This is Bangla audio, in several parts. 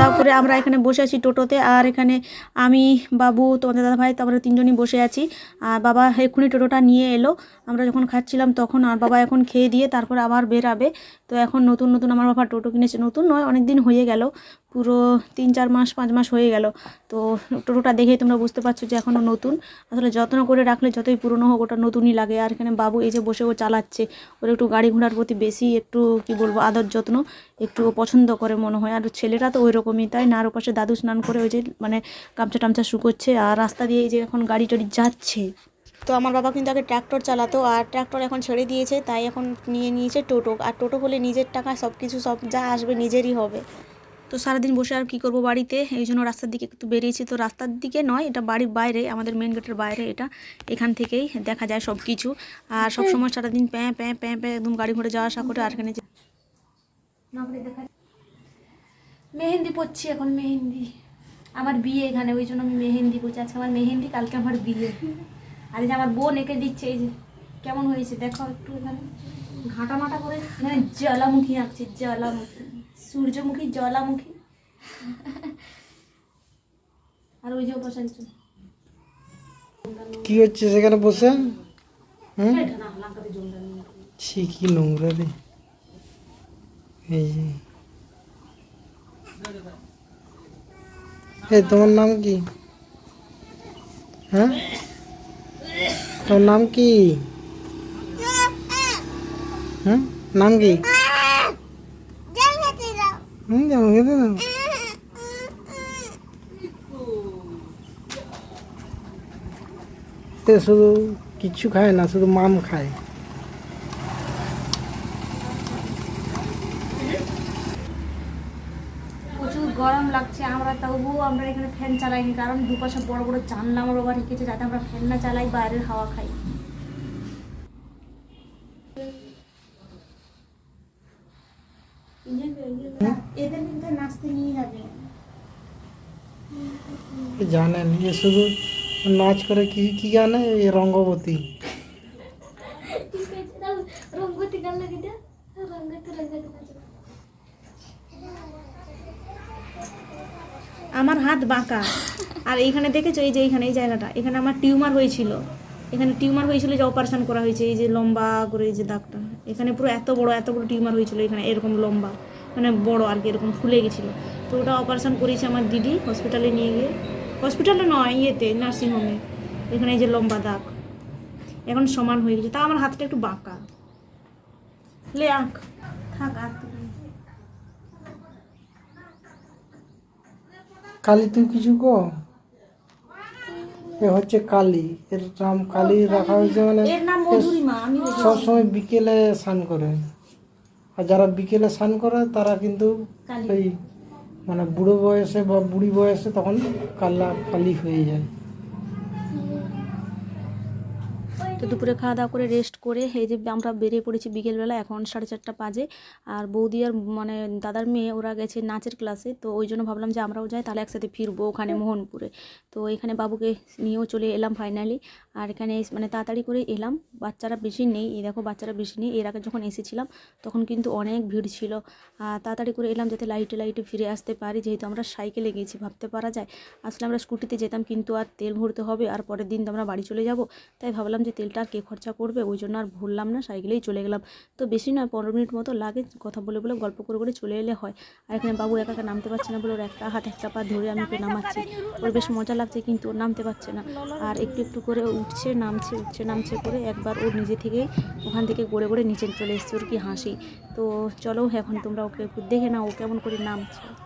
দাওয়া করে আমরা এখানে বসে আছি টোটোতে। আর এখানে আমি, বাবু, তোমাদের দাদা ভাই তারপরে তিনজনই বসে আছি। আর বাবা এক্ষুনি টোটোটা নিয়ে এলো। আমরা যখন খাচ্ছিলাম তখন আর বাবা এখন খেয়ে দিয়ে তারপর আবার বেরাবে। তো এখন নতুন নতুন, আমার বাবা টোটো কিনেছে। নতুন নয় অনেক দিন হয়ে গেল। পুরো তিন, চার মাস, পাঁচ মাস হয়ে গেল। তো টোটোটা দেখেই তোমরা বুঝতে পারছ যে এখনও নতুন। আসলে যত্ন করে রাখলে যতই পুরনো হোক, ওটা নতুনই লাগে। আর এখানে বাবু এই যে বসে ও চালাচ্ছে, ওর একটু গাড়ি ঘোড়ার প্রতি বেশি একটু, কি বলব, আদর যত্ন, একটু পছন্দ করে মনে হয়। আর ছেলেটা তো ওই রকমই তাই না? ওপাশে দাদু স্নান করে ওই যে মানে গামছা টামছা শুকোচ্ছে আর রাস্তা দিয়ে এই যে এখন গাড়ি টাড়ি যাচ্ছে। তো আমার বাবা কিন্তু আগে ট্র্যাক্টর চালাতো, আর ট্র্যাক্টর এখন ছেড়ে দিয়েছে, তাই এখন নিয়ে নিয়েছে টোটো। আর টোটো হলে নিজের টাকা সব কিছু সব যা আসবে নিজেরই হবে। তো সারাদিন বসে আর কি করব বাড়িতে? এই জন্য রাস্তার দিকে একটু বেরিয়েছি। তো রাস্তার দিকে নয়, এটা বাড়ির বাইরে, আমাদের মেন গেটের বাইরে এটা। এখান থেকেই দেখা যায় সব কিছু আর সব সময় সারাদিন প্যাঁ প্যাঁ প্যাঁ প্যাঁ একদম গাড়ি ঘোড়ে যাওয়া আসা করে আর এখানে মেহেন্দি পড়ছি এখন, মেহেন্দি। আমার বিয়ে এখানে, ওই জন্য আমি মেহেন্দি পড়ছি আজকে আমার মেহেন্দি, কালকে আমার বিয়ে। আর যে আমার বোন এঁকে দিচ্ছে, এই যে কেমন হয়েছে? দেখো একটু এখানে। ঘাটা মাটা করে এখানে জ্বালামুখী আঁকছে, জ্বালামুখী। সূর্যমুখী জ্বালামুখী। আর ওই যে বসে আছে কি হচ্ছে সেখানে বসে? হুম? ছি কি নোংরা রে। এই এই তোমার নাম কি? হ্যাঁ? তোমার নাম কি? হুম? নাম কি? হুম জামা খেতে এ শুধু কিচ্ছু খায় না শুধু মাম খায় প্রচুর গরম লাগছে আমরা তবুও আমরা এখানে ফ্যান চালাইনি কারণ দুপাশে বড় বড় জানলা আমার বাবা রেখেছে যাতে আমরা ফ্যান না চালাই বাইরের হাওয়া খাই। এদের কিন্তু নাচতে নিয়ে যাবে। জানেন এ শুধু নাচ করে কি কি জানে? এ রঙ্গবতী। রঙ্গতি গান লাগে দে রঙ্গতি রঙ্গতি আমার হাত বাঁকা। আর এইখানে দেখেছ এই যে এইখানে এই জায়গাটা এখানে আমার টিউমার হয়েছিল। এখানে টিউমার হয়েছিল যে অপারেশন করা হয়েছে এই যে লম্বা করে এই যে দাগটা। এখানে পুরো এত বড় এত বড় টিউমার হয়েছিল এখানে এরকম লম্বা। মানে বড় আর কি এরকম ফুলে গেছিল। তো ওটা অপারেশন করেছে আমার দিদি হসপিটালে নিয়ে গিয়ে। হসপিটালে নয় ইয়েতে নার্সিংহোমে এখানে এই যে লম্বা দাগ। এখন সমান হয়ে গেছে। তা আমার হাতটা একটু বাঁকা। লে আঁক। থাক আঁক। কালী তুই কিছু কো? এ হচ্ছে কালী। এর নাম কালী রাখা হয়েছে মানে সবসময় বিকেলে স্নান করে। আর যারা বিকেলে স্নান করে তারা কিন্তু ওই মানে বুড়ো বয়সে বা বুড়ি বয়সে তখন কাল্লা কালি হয়ে যায় তো দুপুরে খাওয়া দাওয়া করে রেস্ট করে এই যে আমরা বেরিয়ে পড়েছি বিকেলবেলা এখন সাড়ে চারটা বাজে। আর বৌদি আর মানে দাদার মেয়ে ওরা গেছে নাচের ক্লাসে তো ওই জন্য ভাবলাম যে আমরাও যাই তাহলে একসাথে ফিরবো ওখানে মোহনপুরে। তো এখানে বাবুকে নিয়েও চলে এলাম ফাইনালি আর এখানে মানে তাড়াতাড়ি করে এলাম বাচ্চারা বেশি নেই এই দেখো বাচ্চারা বেশি নেই এর আগে যখন এসেছিলাম তখন কিন্তু অনেক ভিড় ছিল। আর তাড়াতাড়ি করে এলাম যাতে লাইটে লাইটে ফিরে আসতে পারি যেহেতু আমরা সাইকেলে গেছি ভাবতে পারা যায়। আসলে আমরা স্কুটিতে যেতাম কিন্তু আর তেল ভরতে হবে আর পরের দিন তো আমরা বাড়ি চলে যাব তাই ভাবলাম যে তেলটা আর কে খরচা করবে? ওই জন্য আর ভুললাম না, সাইকেলেই চলে গেলাম। তো বেশি নয়, পনেরো মিনিট মতো লাগে কথা বলে বলে গল্প করে করে চলে এলে হয়। আর এখানে বাবু একা একা নামতে পারছে না বলে ওর একটা হাত, একটা পা ধরে আমি ওকে নামাচ্ছি। ওর বেশ মজা লাগছে কিন্তু ও নামতে পারছে না। আর একটু একটু করে উঠছে, নামছে উঠছে, নামছে করে একবার ওর নিজে থেকে ওখান থেকে গড়ে গড়ে নিচে চলে এসছে। ওর কি হাসি। তো চলো এখন তোমরা ওকে দেখে না ও কেমন করে নামছে।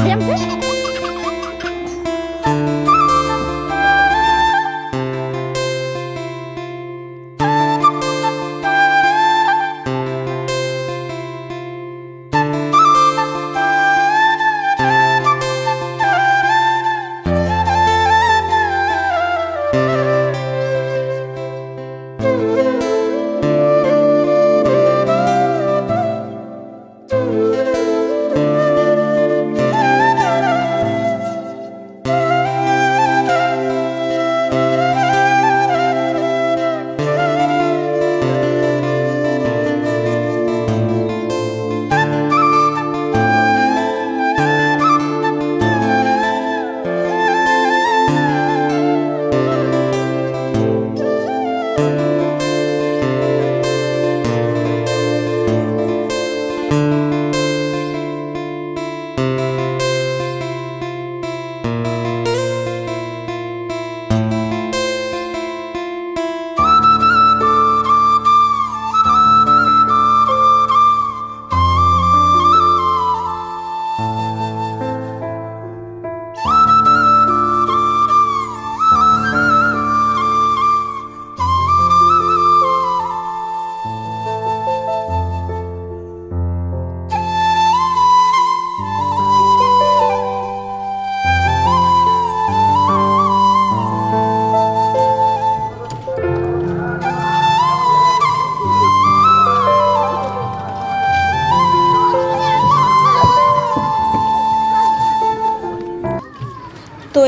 তো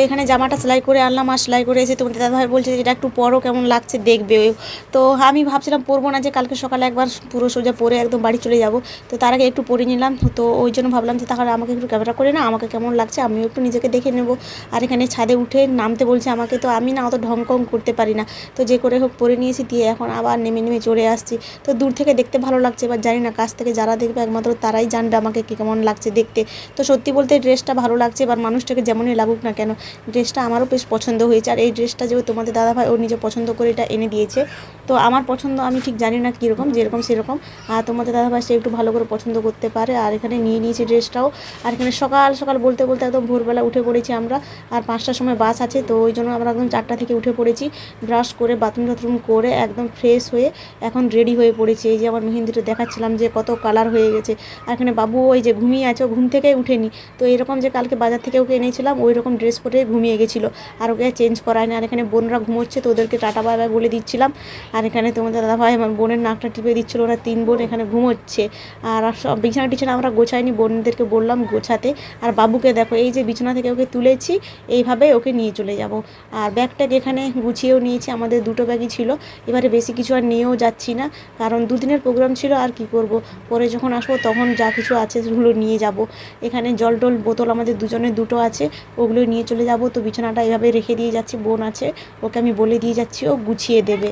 এখানে জামাটা সেলাই করে আনলাম আর সেলাই করে এসে তোমার দাদাভাই বলছে যে, এটা একটু পরও কেমন লাগছে দেখবে। তো আমি ভাবছিলাম পরবো না যে কালকে সকালে একবার পুরো সোজা পরে একদম বাড়ি চলে যাব। তো তার আগে একটু পরে নিলাম। তো ওই জন্য ভাবলাম যে, তাহলে আমাকে একটু ক্যামেরা করে না আমাকে কেমন লাগছে, আমিও একটু নিজেকে দেখে নেব। আর এখানে ছাদে উঠে নামতে বলছে আমাকে, তো আমি না অত ঢং কং করতে পারি না। তো যে করে হোক পরে নিয়েছি, দিয়ে এখন আবার নেমে নেমে চলে আসছি। তো দূর থেকে দেখতে ভালো লাগছে, এবার জানি না কাছ থেকে যারা দেখবে, একমাত্র তারাই জানবে আমাকে কেমন লাগছে দেখতে। তো সত্যি বলতে ড্রেসটা ভালো লাগছে, এবার মানুষটাকে যেমনই লাগুক না কেন ড্রেসটা আমারও বেশ পছন্দ হয়েছে। আর এই ড্রেসটা যেহেতু তোমাদের দাদাভাই ও নিজে পছন্দ করে এটা এনে দিয়েছে, তো আমার পছন্দ আমি ঠিক জানি না কীরকম, যেরকম সেরকম। আর তোমাদের দাদাভাই সে একটু ভালো করে পছন্দ করতে পারে। আর এখানে নিয়ে নিয়েছি ড্রেসটাও। আর এখানে সকাল সকাল বলতে বলতে একদম ভোরবেলা উঠে পড়েছি আমরা। আর পাঁচটার সময় বাস আছে, তো ওই জন্য আমরা একদম চারটা থেকে উঠে পড়েছি। ব্রাশ করে, বাথরুম টাথরুম করে একদম ফ্রেশ হয়ে এখন রেডি হয়ে পড়েছি। এই যে আমার মেহেন্দিটা দেখাচ্ছিলাম যে কত কালার হয়ে গেছে। আর এখানে বাবু ওই যে ঘুমিয়ে আছে ঘুম থেকে উঠেনি। তো এরকম যে কালকে বাজার থেকে ওকে এনেছিলাম, ওই রকম ড্রেস পরে ঘুমিয়ে গেছিল। আর ওকে চেঞ্জ করায়নি আর এখানে বোনরা ঘুমোচ্ছে, তো ওদেরকে টাটা বাই বাই বলে দিচ্ছিলাম। আর এখানে তোমাদের দাদা ভাই আমার বোনের নাকটা টিপে দিচ্ছিল। ওরা তিন বোন এখানে ঘুমোচ্ছে। আর সব বিছানা টিছানা আমরা গোছাইনি, বোনদেরকে বললাম গোছাতে। আর বাবুকে দেখো, এই যে বিছানা থেকে ওকে তুলেছি, এইভাবে ওকে নিয়ে চলে যাব। আর ব্যাগটাগ এখানে গুছিয়েও নিয়েছি, আমাদের দুটো ব্যাগই ছিল। এবারে বেশি কিছু আর নিয়েও যাচ্ছি না, কারণ দুদিনের প্রোগ্রাম ছিল, আর কি করব? পরে যখন আসব, তখন যা কিছু আছে সেগুলো নিয়ে যাব। এখানে জল টল বোতল আমাদের দুজনের দুটো আছে, ওগুলো নিয়ে চলে যাব। তো বিছানাটা এভাবে রেখে দিয়ে যাচ্ছি, বোন আছে, ওকে আমি বলে দিয়ে যাচ্ছি, ও গুছিয়ে দেবে।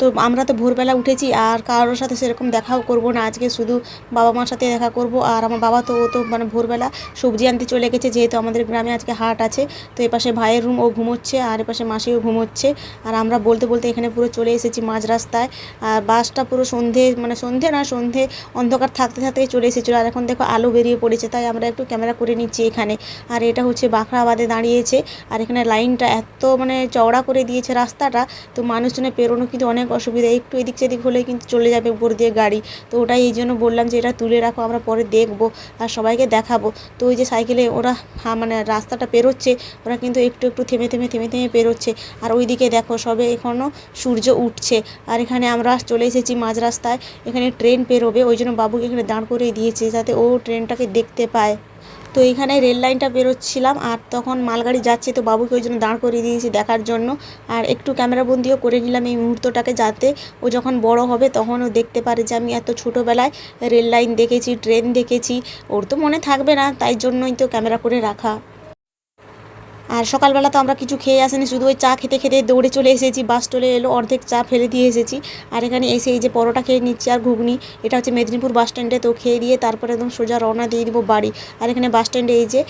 তো আমরা তো ভোরবেলা উঠেছি আর কারোর সাথে সেরকম দেখাও করব না। আজকে শুধু বাবা মার সাথে দেখা করব আর আমার বাবা তো, ও তো মানে ভোরবেলা সবজি আনতে চলে গেছে, যেহেতু আমাদের গ্রামে আজকে হাট আছে। তো এপাশে ভাইয়ের রুম ও ঘুমোচ্ছে আর এপাশে মাসিও ঘুমোচ্ছে। আর আমরা বলতে বলতে এখানে পুরো চলে এসেছি মাঝ রাস্তায়। আর বাসটা পুরো সন্ধে মানে সন্ধে না, সন্ধে অন্ধকার থাকতে থাকতে চলে এসেছিল। আর এখন দেখো আলো বেরিয়ে পড়েছে, তাই আমরা একটু ক্যামেরা করে নিচ্ছি এখানে। আর এটা হচ্ছে বাখরাবাদে দাঁড়িয়েছে। আর এখানে লাইনটা এত মানে চওড়া করে দিয়েছে রাস্তাটা, তো মানুষজনের পেরোনো কিন্তু অনেক অসুবিধা, একটু এদিক সেদিক হলেই কিন্তু চলে যাবে উপর দিয়ে গাড়ি। তো ওটাই এই জন্য বললাম যে এটা তুলে রাখো, আমরা পরে দেখব আর সবাইকে দেখাবো। তো ওই যে সাইকেলে ওরা মানে রাস্তাটা পেরোচ্ছে, ওরা কিন্তু একটু একটু থেমে থেমে থেমে থেমে পেরোচ্ছে। আর ওইদিকে দেখো, সবে এখনও সূর্য উঠছে। আর এখানে আমরা চলে এসেছি মাঝ রাস্তায়, এখানে ট্রেন পেরোবে, ওই জন্য বাবুকে এখানে দাঁড় করিয়ে দিয়েছে যাতে ও ট্রেনটাকে দেখতে পায়। তো এইখানে রেল লাইনটা বেরোচ্ছিলাম আর তখন মালগাড়ি যাচ্ছে, তো বাবুকে ওই জন্য দাঁড় করিয়ে দিয়েছি দেখার জন্য। আর একটু ক্যামেরাবন্দিও করে নিলাম এই মুহূর্তটাকে যাতে ও যখন বড় হবে তখন ও দেখতে পারে যে আমি এত ছোটোবেলায় রেল লাইন দেখেছি, ট্রেন দেখেছি। ওর তো মনে থাকবে না, তাই জন্যই তো ক্যামেরা করে রাখা। আর সকালবেলা তো আমরা কিছু খেয়ে আসিনি, শুধু ওই চা খেতে খেতে দৌড়ে চলে এসেছি, বাস চলে এলো, অর্ধেক চা ফেলে দিয়ে এসেছি। আর এখানে এসে এই যে পরোটা খেয়ে নিচ্ছি আর ঘুগনি, এটা হচ্ছে মেদিনীপুর বাস স্ট্যান্ডে, তো খেয়ে দিয়ে তারপরে একদম সোজা রওনা দিয়ে দিব বাড়ি। আর এখানে বাস স্ট্যান্ডে এই যে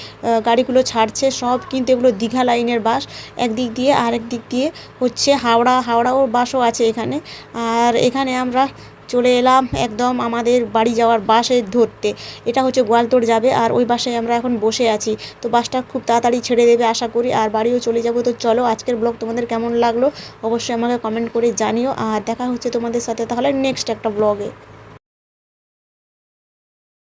গাড়িগুলো ছাড়ছে সব, কিন্তু এগুলো দীঘা লাইনের বাস। একদিক দিয়ে আর দিক দিয়ে হচ্ছে হাওড়া, হাওড়াও বাসও আছে এখানে। আর এখানে আমরা চলে এলাম একদম আমাদের বাড়ি যাওয়ার বাসে ধরতে। এটা হচ্ছে গোয়ালতোড় যাবে আর ওই বাসে আমরা এখন বসে আছি। তো বাসটা খুব তাড়াতাড়ি ছেড়ে দেবে আশা করি। আর বাড়িও চলে যাব। তো চলো আজকের ব্লগ তোমাদের কেমন লাগল? অবশ্যই আমাকে কমেন্ট করে জানিও। আর দেখা হচ্ছে তোমাদের সাথে তাহলে নেক্সট একটা ব্লগে।